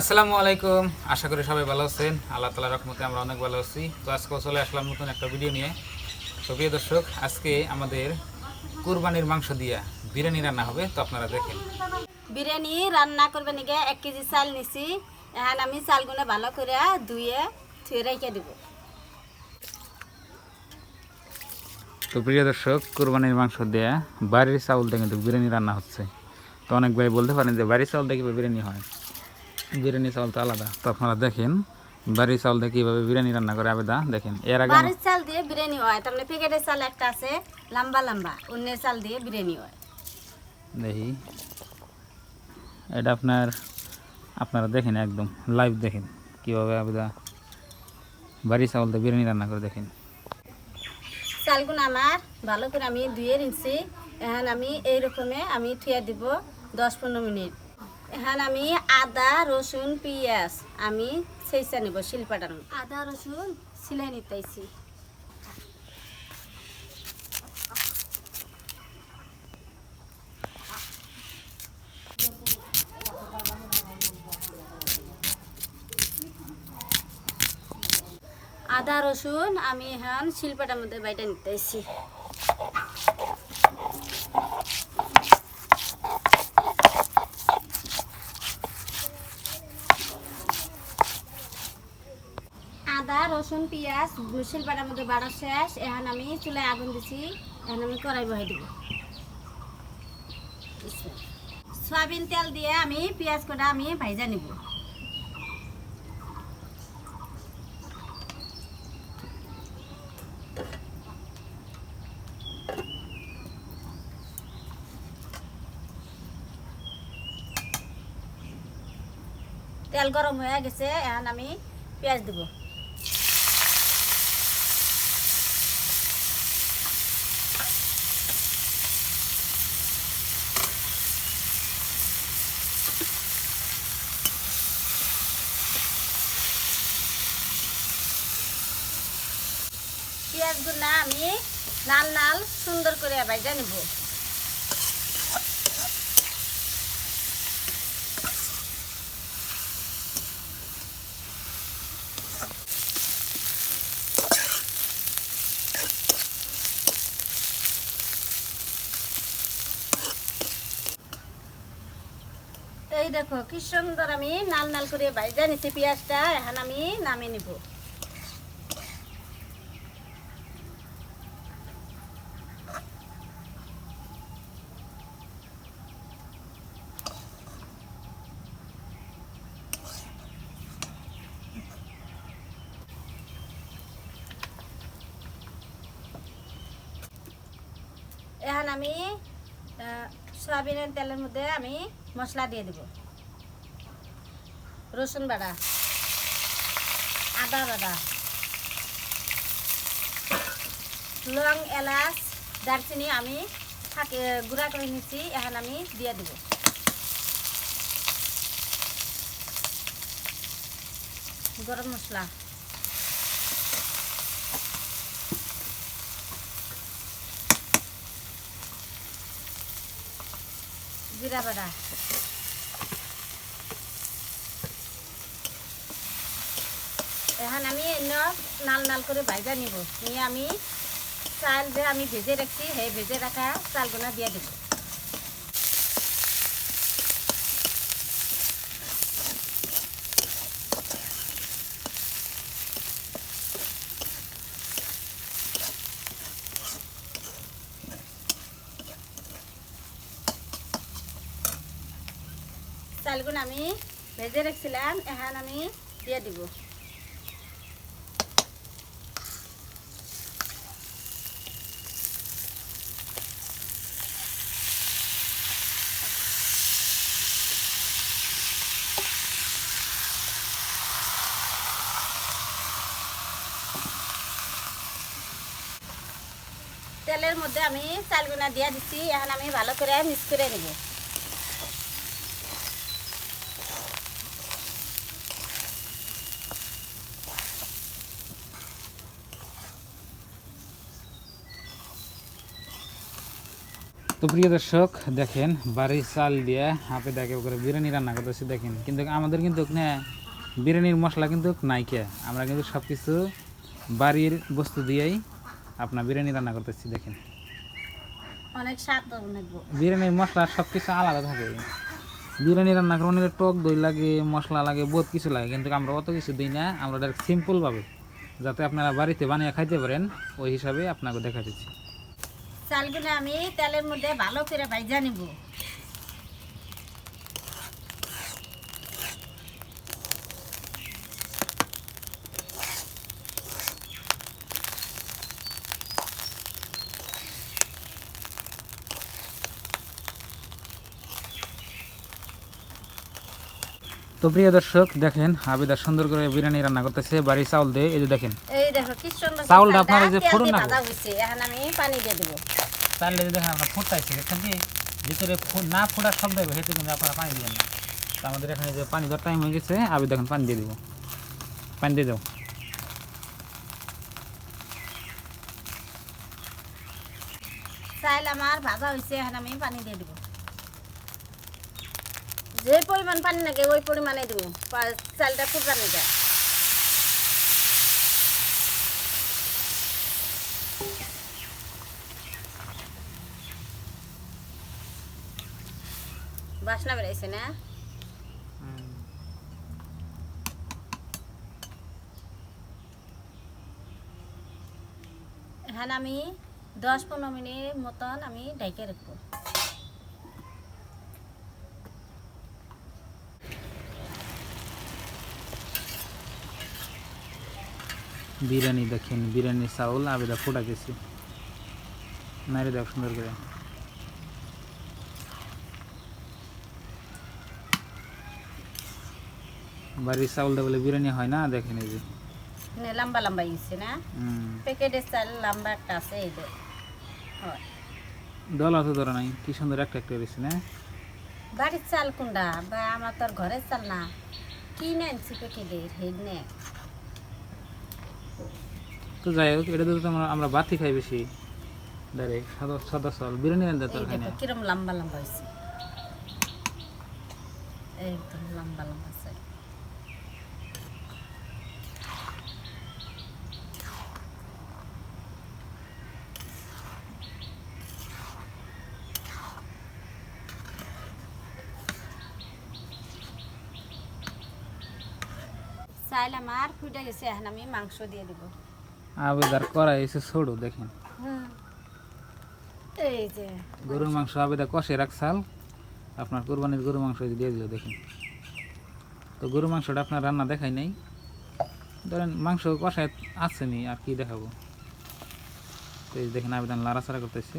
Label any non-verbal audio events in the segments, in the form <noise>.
আসসালামু আলাইকুম। আশা করি সবাই ভালো আছেন। আল্লাহ তালা রহমতে আমরা অনেক ভালো আছি। তো আজকে চলে আসলাম নতুন একটা ভিডিও নিয়ে। তো প্রিয় দর্শক আজকে আমাদের কুরবানির মাংস দিয়া বিরিয়ানি রান্না হবে। তো আপনারা দেখেন। বিরিয়ানি রান্না করবে নাকি এক কেজি চাল নিছি। এখন আমি চালগুলো ভালো করে ধুয়ে থুয়ে রেখে দিব। তো প্রিয় দর্শক কুরবানির মাংস দেয়া বাড়ির চাউল দিয়ে কিন্তু বিরিয়ানি রান্না হচ্ছে। তো অনেক ভাই বলতে পারেন যে বাড়ির চাউল দিয়ে বিরিয়ানি হয়? বিরিয়ানি চাউল তো আলাদা। তো আপনারা দেখেন বাড়ির চাউল দিয়ে কীভাবে বিরিয়ানি রান্না করে আবেদা দেখেন। এর আগে বাড়ির চাল দিয়ে বিরিয়ানি হয় তার মানে প্যাকেটের চাল একটা আছে লম্বা লম্বা অন্যের চাল দিয়ে বিরিয়ানি হয়। দেখি। এটা আপনার আপনারা দেখেন একদম লাইভ দেখেন কীভাবে আবেদা বাড়ি চাউল দিয়ে বিরিয়ানি রান্না করে দেখেন। চালগুলো আমার ভালো করে আমি ধুয়ে নিচ্ছি এখন আমি এই রকমে আমি থুয়ে দিব দশ পনেরো মিনিট। এখন আমি আদা, রসুন, পেঁয়াজ আমি সেইসা নিব শিলপাটার আদা, রসুন সিলাই নিতেছি আদা, রসুন আমি এখন শিলপাটার মধ্যে বাইটা নিতেছি আদা, রসুন, পেঁয়াজ শিলপাটার মধ্যে বাড়া শেষ। এখন আমি চুলায় আগুন দিছি। এখন আমি কড়াই বহাই দিব। সয়াবিন তেল দিয়ে আমি পেঁয়াজ কটা আমি ভাইজা নিব। তেল গরম হয়ে গেছে। এখন আমি পেঁয়াজ দিব। পেঁয়াজগুলো আমি লাল লাল সুন্দর করে ভাজা নিব। এই দেখো, কি সুন্দর আমি নাল নাল করে ভাজা নিছি পেঁয়াজটা, এখন আমি নামিয়ে নিব এখন আমি আহ, সয়াবিনের তেলের মধ্যে আমি মশলা দিয়ে দেব। রসুন বাটা আদা বাটা লং এলাচ, দারচিনি আমি গুঁড়া করে নিচ্ছি এখন আমি দিয়ে দেব। গরম মশলা। জিরা বাটা এখন আমি অন্য নাল নাল করে ভাইজা নিব। নিয়ে আমি চাল যে আমি ভেজে রাখছি, সেই ভেজে রাখা চালগুলো দিয়ে দেব। চালগুলো আমি ভেজে রাখছিলাম এখন আমি দিয়ে দিব। তেলের মধ্যে আমি চালগুনা দিয়ে দিচ্ছি এখন আমি ভালো করে মিক্স করে নেব। তো প্রিয় দর্শক দেখেন বাড়ির চাল দিয়ে হাফে দেখে করে বিরিয়ানি রান্না করতেছি দেখেন। কিন্তু আমাদের কিন্তু বিরিয়ানির মশলা কিন্তু নাইকে আমরা কিন্তু সব কিছু বাড়ির বস্তু দিয়েই আপনার বিরিয়ানি রান্না করতেছি দেখেন। অনেক স্বাদ বিরিয়ানির মশলা সব কিছু আলাদা থাকে। বিরিয়ানি রান্না করে অনেক টক দই লাগে মশলা লাগে বহুত কিছু লাগে কিন্তু আমরা অত কিছু দিই না আমরা ডাইরেক্ট সিম্পলভাবে যাতে আপনারা বাড়িতে বানিয়ে খাইতে পারেন ওই হিসাবে আপনাকে দেখা দিচ্ছি চালগুলো আমি তেলের মধ্যে ভালো করে ভাইজা নিব। তো প্রিয় দর্শক দেখেন আবিদা সুন্দর করে বিরিয়ানি রান্না করতেছে। বাড়ির চাউল দিয়ে এই যে দেখেন। এই দেখো কি সুন্দর চাউলটা চালটা আপনার এই যে ফোড়ন না? এখন আমি পানি দিয়ে দেবো। দিয়ে দেখেন আমরা ফুটতাইছি দেখেন কি? ভিতরে না ফোটার শব্দ হবে সেটা কিন্তু আপনারা পানি দিবেন না। তো আমাদের এখানে যে পানি দেওয়ার টাইম হয়ে গেছে আবি দেখেন পানি দিয়ে দিব। পানি দিয়ে দাও চাল আমার ভাজা হয়েছে এখন আমি পানি দিয়ে দেবো। যে পরিমাণ পানি লাগে, ওই পরিমাণে দেবো। চালটা ফুটানো যায়। বাসনা বেড়াইছে না? এখানে আমি দশ পনেরো মিনিট মতন আমি ঢেকে রাখব। বিরিয়ানি দেখেন বিরিয়ানি চাউল আবিদা ফুটা গেছে নাড়ি দেখ সুন্দর করে। বাড়ির চাউল দিয়ে বলে বিরিয়ানি হয় না দেখেন এই যে। মানে লম্বা লম্বা ইচ্ছে না? প্যাকেটের চাল লম্বা একটা আছে এই যে। হয়। ডলা তো ধরা নাই কি সুন্দর একটা একটা রয়েছে না? বাড়ির চাল কোনটা? বা আমার তোর ঘরের চাল না। কি নেনছি প্যাকেটের হেড নে তো যাই হোক এটা তো আমরা আমরা বাতি খাই বেশি। ডাইরেক্ট সাদা সাদা চাল বিরিয়ানি রান্না তো খাই না কিরম লম্বা লম্বা হয়েছে? একদম লম্বা লম্বা চাল। চাইল আমার ফুটে গেছে এখন আমি মাংস দিয়ে দেবো। আবেদার করা এসে ছোড়ো দেখেন। গরুর মাংস আবেদা কষে রাখছাল আপনার কোরবানির গরুর মাংস দিয়ে দিল দেখেন। তো গরুর মাংসটা আপনার রান্না দেখাই নাই। ধরেন মাংস কষায় আসেনি আর কি দেখাবো? তো এই দেখেন আবেদন লাড়াচাড়া করতেছে।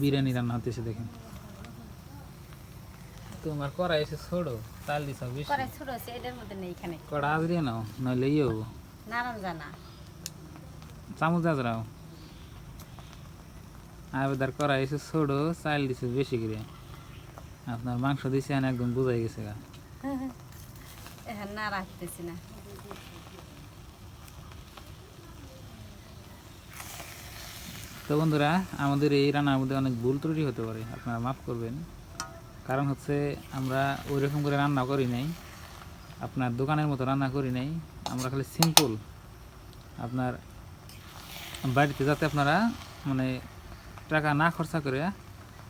বিরিয়ানি রান্না হতেছে দেখেন। তোমার করা এসে ছোড়ো তাল করে ছোট আছে এটার মধ্যে নেই এখানে। কড়া আজরিয়ে নাও নইলে ইয়ে হব। নারায়ণ জানা চামচ আজরাও আবেদার করা এসে ছোড়ো চাল দিছে বেশি করে। আপনার মাংস দিছে একদম বুঝাই গেছে গা। <laughs> এখন না রাখতেছি না। তো বন্ধুরা আমাদের এই রান্নার মধ্যে অনেক ভুল ত্রুটি হতে পারে আপনারা মাফ করবেন। কারণ হচ্ছে আমরা ওই রকম করে রান্না করি নাই। আপনার দোকানের মতো রান্না করি নাই। আমরা খালি সিম্পল আপনার বাড়িতে যাতে আপনারা মানে টাকা না খরচা করে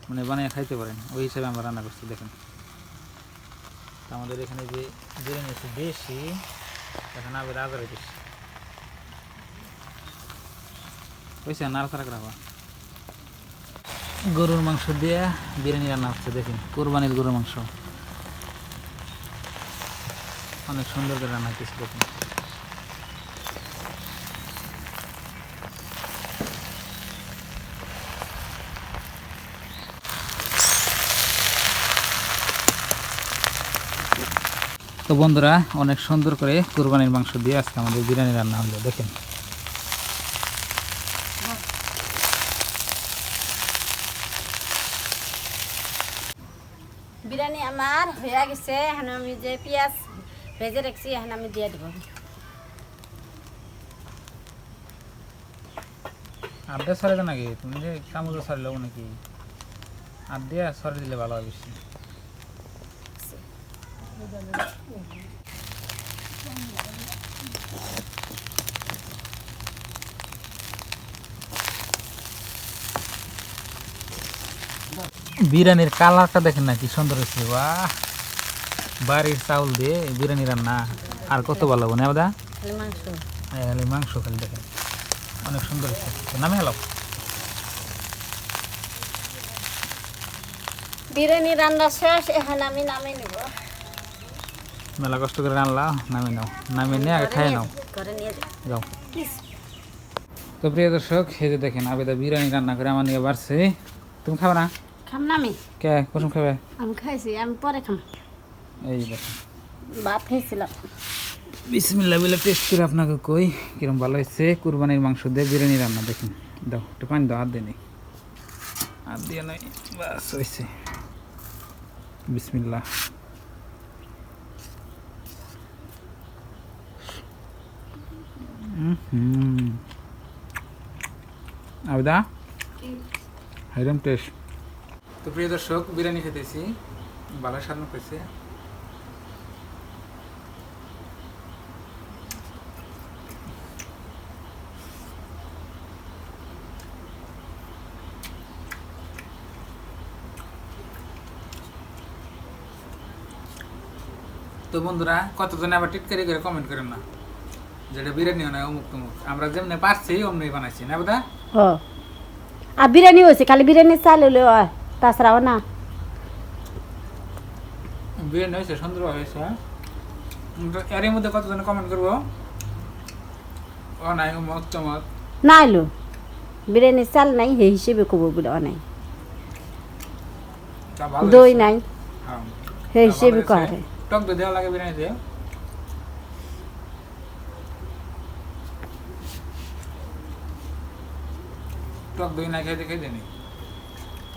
মানে বানিয়ে খাইতে পারেন। ওই হিসাবে আমরা রান্না করছি, দেখেন। আমাদের এখানে যে বিরিয়ানি আছে বেশি এখন আবার আদারে বেশি হয়েছে নাড়াচাড়া করা গরুর মাংস দিয়ে বিরিয়ানি রান্না হচ্ছে, দেখেন, কোরবানির গরুর মাংস। অনেক সুন্দর করে রান্না হচ্ছে দেখুন। তো বন্ধুরা, অনেক সুন্দর করে কোরবানির মাংস দিয়ে আজকে আমাদের বিরিয়ানি রান্না হলো, দেখেন। বিরিয়ানি আমার হয়ে গেছে এখন আমি যে পেঁয়াজ ভেজে রাখছি এখন আমি দিয়ে দেবো। আড্ডা সরে নাকি? তুমি যে চামচ সরলেও নাকি? আর দিয়ে সরে দিলে ভালো হবে বেশি বিরিয়ানির কালারটা দেখেন না কি সুন্দর হয়েছে। বাহ! বাড়ির চাউল দিয়ে বিরিয়ানি রান্না। আর কত ভালো হবে না দাদা খালি মাংস খালি দেখেন। অনেক সুন্দর হয়েছে। নামে হলো বিরিয়ানি রান্না শেষ এখন আমি নামে নিব। মেলা কষ্ট করে রান্না নামে নাও। নামে নিয়ে আগে খাই নাও। যাও। তো প্রিয় দর্শক এই যে দেখেন আবেদা বিরিয়ানি রান্না করে আমার নিয়ে বাড়ছে। তুমি খাবে না? খাম না আমি? কে? কুসুম খাবে? আমি খাইছি আমি পরে খাম। এই ভাত খাইছিলাম বিসমিল্লা বিলা টেস্ট করে আপনাকে কই? কিরম ভালো হয়েছে? কুরবানির মাংস দিয়ে বিরিয়ানি রান্না দেখুন। দাও একটু পানি দাও হাত দিয়ে নেই। হাত দিয়ে নয় বাস হয়েছে। বিসমিল্লা হুম। আবেদা? একদম টেস্ট তো প্রিয় দর্শক, বিরিয়ানি খেতেছি ভালো স্বাদ পেয়েছে তো বন্ধুরা, কতজনে আবার টিটকারি করে কমেন্ট করেন না? যেটা বিরিয়ানি হয় অমুক তমুক। আমরা যেমনি পারছি অমনি বানাইছি, না বোধা আর বিরিয়ানি হয়েছে খালি বিরিয়ানি চাল হলে হয়। তাছাড়াও না? বিরিয়ানি হয়েছে সুন্দর হয়েছে তো এরই মধ্যে কতজনে কমেন্ট করব? ও নাই অমুক তমুক না এলো। বিরিয়ানি চাল নাই সেই হিসেবে কব বলে ও নাই তা ভালো দই। নাই। হ্যাঁ। সেই হিসেবে। করে। টক দই দেওয়া লাগে বিরিয়ানি দিয়ে টক দই না খেতে খেতে নেই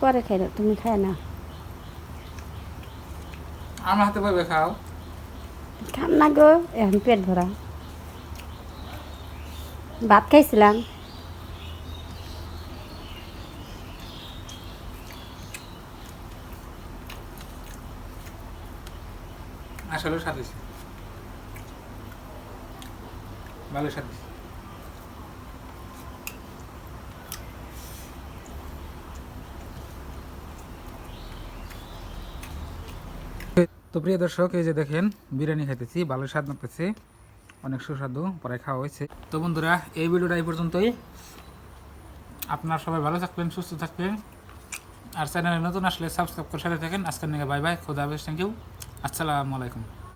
পরে খাই তুমি খাই না। আমার হাতে পাবে খাও। খাম না গো এখন পেট ভরা। ভাত খাইছিলাম। আসলেও স্বাদ হয়েছে। ভালো স্বাদ তো প্রিয় দর্শক, এই যে দেখেন, বিরিয়ানি খাইতেছি ভালো স্বাদ মারতেছি অনেক সুস্বাদু, পরে খাওয়া হয়েছে। তো বন্ধুরা, এই ভিডিওটা এই পর্যন্তই। আপনারা সবাই ভালো থাকবেন, সুস্থ থাকবেন। আর চ্যানেলে নতুন আসলে সাবস্ক্রাইব করে সাথে থাকেন। আজকের নিয়ে বাই বাই, খোদা হাফেজ থ্যাংক ইউ আসসালামু আলাইকুম।